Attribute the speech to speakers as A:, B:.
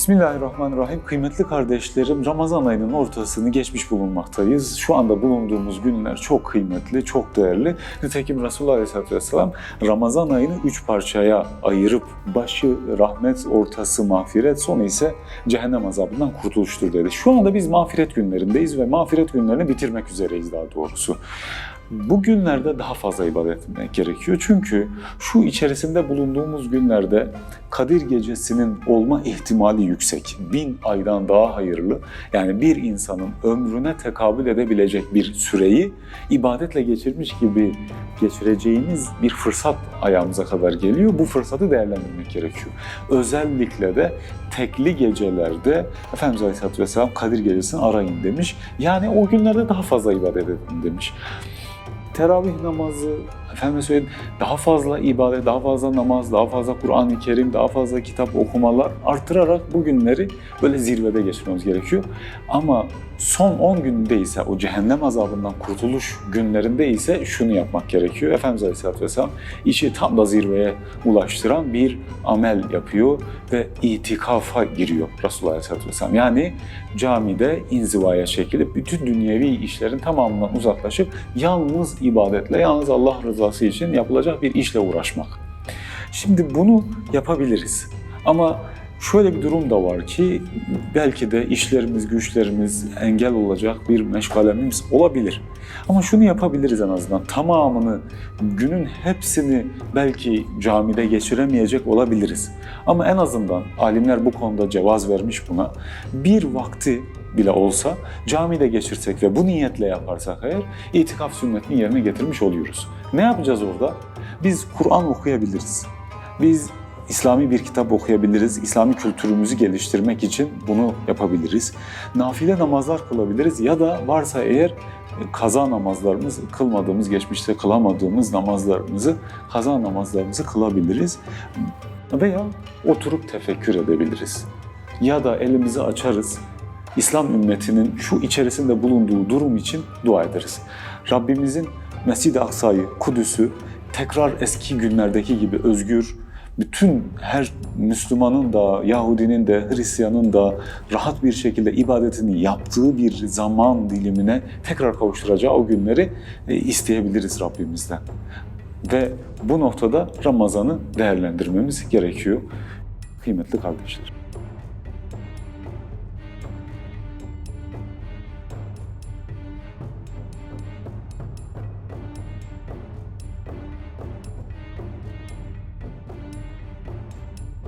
A: Bismillahirrahmanirrahim. Kıymetli kardeşlerim, Ramazan ayının ortasını geçmiş bulunmaktayız. Şu anda bulunduğumuz günler çok kıymetli, çok değerli. Nitekim Resulullah Aleyhisselatü Vesselam Ramazan ayını üç parçaya ayırıp başı rahmet, ortası mağfiret, sonu ise cehennem azabından kurtuluştur dedi. Şu anda biz mağfiret günlerindeyiz ve mağfiret günlerini bitirmek üzereyiz daha doğrusu. Bu günlerde daha fazla ibadet etmek gerekiyor. Çünkü şu içerisinde bulunduğumuz günlerde Kadir Gecesi'nin olma ihtimali yüksek. Bin aydan daha hayırlı. Yani bir insanın ömrüne tekabül edebilecek bir süreyi ibadetle geçirmiş gibi geçireceğiniz bir fırsat ayağımıza kadar geliyor. Bu fırsatı değerlendirmek gerekiyor. Özellikle de tekli gecelerde Efendimiz Aleyhisselatü Vesselam Kadir Gecesi'ni arayın demiş. Yani o günlerde daha fazla ibadet edin demiş teravih namazı, efendim söyleyeyim daha fazla ibadet, daha fazla namaz, daha fazla Kur'an-ı Kerim, daha fazla kitap okumalar arttırarak bu günleri böyle zirvede geçirmemiz gerekiyor. Ama son 10 günde ise o cehennem azabından kurtuluş günlerinde ise şunu yapmak gerekiyor. Efendimiz Aleyhisselatü Vesselam işi tam da zirveye ulaştıran bir amel yapıyor ve itikafa giriyor Resulullah Aleyhisselatü Vesselam. Yani camide inzivaya çekilip bütün dünyevi işlerin tamamından uzaklaşıp yalnız ibadetle, yalnız Allah rızası için yapılacak bir işle uğraşmak. Şimdi bunu yapabiliriz. Ama şöyle bir durum da var ki belki de işlerimiz, güçlerimiz engel olacak bir meşgalemiz olabilir. Ama şunu yapabiliriz en azından. Tamamını, günün hepsini belki camide geçiremeyecek olabiliriz. Ama en azından alimler bu konuda cevaz vermiş buna. Bir vakti bile olsa camide geçirsek ve bu niyetle yaparsak eğer itikaf sünnetini yerine getirmiş oluyoruz. Ne yapacağız orada? Biz Kur'an okuyabiliriz. Biz İslami bir kitap okuyabiliriz. İslami kültürümüzü geliştirmek için bunu yapabiliriz. Nafile namazlar kılabiliriz ya da varsa eğer kaza namazlarımız, kılmadığımız, geçmişte kılamadığımız namazlarımızı, kaza namazlarımızı kılabiliriz. Veya oturup tefekkür edebiliriz. Ya da elimizi açarız, İslam ümmetinin şu içerisinde bulunduğu durum için dua ederiz. Rabbimizin Mescid-i Aksa'yı, Kudüs'ü tekrar eski günlerdeki gibi özgür, bütün her Müslümanın da, Yahudinin de, Hristiyanın da rahat bir şekilde ibadetini yaptığı bir zaman dilimine tekrar kavuşturacağı o günleri e, isteyebiliriz Rabbimizden. Ve bu noktada Ramazan'ı değerlendirmemiz gerekiyor kıymetli kardeşler.